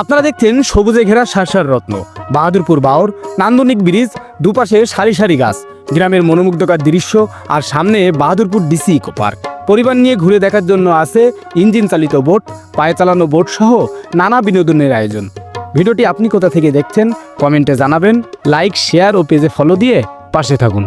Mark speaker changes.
Speaker 1: আপনারা দেখছেন সবুজে ঘেরা সারসার রত্ন, বাহাদুরপুর বাওর নান্দনিক ব্রিজ, দুপাশে সারি সারি গাছ, গ্রামের মনোমুগ্ধকর দৃশ্য আর সামনে বাহাদুরপুর ডিসি ইকো পার্ক পরিবার নিয়ে ঘুরে দেখার জন্য আছে ইঞ্জিন চালিত বোট, পায়ে চালানো বোট সহ নানা বিনোদনের আয়োজন। ভিডিওটি আপনি কোথা থেকে দেখছেন, কমেন্টে জানাবেন, লাইক, শেয়ার ও পেজে ফলো দিয়ে পাশে থাকুন।